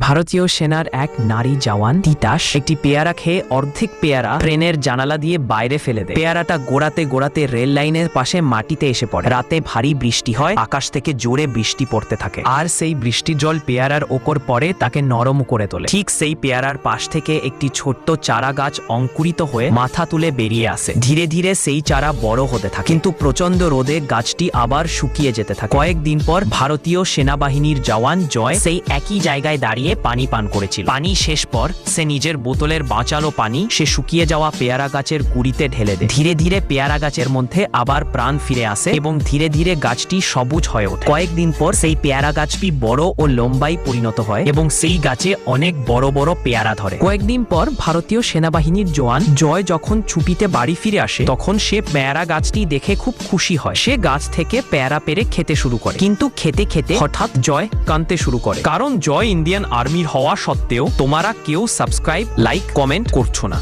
ভারতীয় সেনার এক নারী জওয়ান তিতাস একটি পেয়ারা খেয়ে অর্ধেক পেয়ারা ট্রেনের জানালা দিয়ে বাইরে ফেলে দেয়। পেয়ারাটা গোড়াতে গোড়াতে রেল লাইনের পাশে মাটিতে এসে পড়ে। রাতে ভারী বৃষ্টি হয়, আকাশ থেকে জোরে বৃষ্টি পড়তে থাকে। আর সেই বৃষ্টির জল পেয়ারার ওপর পড়ে, তাকে নরম করে তোলে। ঠিক সেই পেয়ারার পাশ থেকে একটি ছোট্ট চারা গাছ অঙ্কুরিত হয়ে মাথা তুলে বেরিয়ে আসে। ধীরে ধীরে সেই চারা বড় হতে থাকে। কিন্তু প্রচণ্ড রোদে গাছটি আবার শুকিয়ে যেতে থাকে। কয়েকদিন পর ভারতীয় সেনাবাহিনীর জওয়ান জয় সেই একই জায়গায় দাঁড়িয়ে পানি পান করেছিল। পানি শেষ পর সে নিজের বোতলের বাঁচালো পানি, সে শুকিয়ে যাওয়া পেয়ারা গাছের গুড়িতে ঢেলে দেয়। ধীরে ধীরে পেয়ারা গাছের মধ্যে আবার প্রাণ ফিরে আসে এবং ধীরে ধীরে গাছটি সবুজ হয়ে ওঠে। কয়েকদিন পর সেই পেয়ারা গাছটি বড় ও লম্বাই পরিণত হয় এবং সেই গাছে অনেক বড় বড় পেয়ারা ধরে। কয়েকদিন পর ভারতীয় সেনাবাহিনীর জওয়ান জয় যখন ছুটিতে বাড়ি ফিরে আসে, তখন সে পেয়ারা গাছটি দেখে খুব খুশি হয়। সে গাছ থেকে পেয়ারা পেরে খেতে শুরু করে। কিন্তু খেতে খেতে হঠাৎ জয় কানতে শুরু করে। কারণ জয় ইন্ডিয়ান আর্মির হওয়া সত্ত্বেও তোমারা কেউ সাবস্ক্রাইব লাইক কমেন্ট করছ না।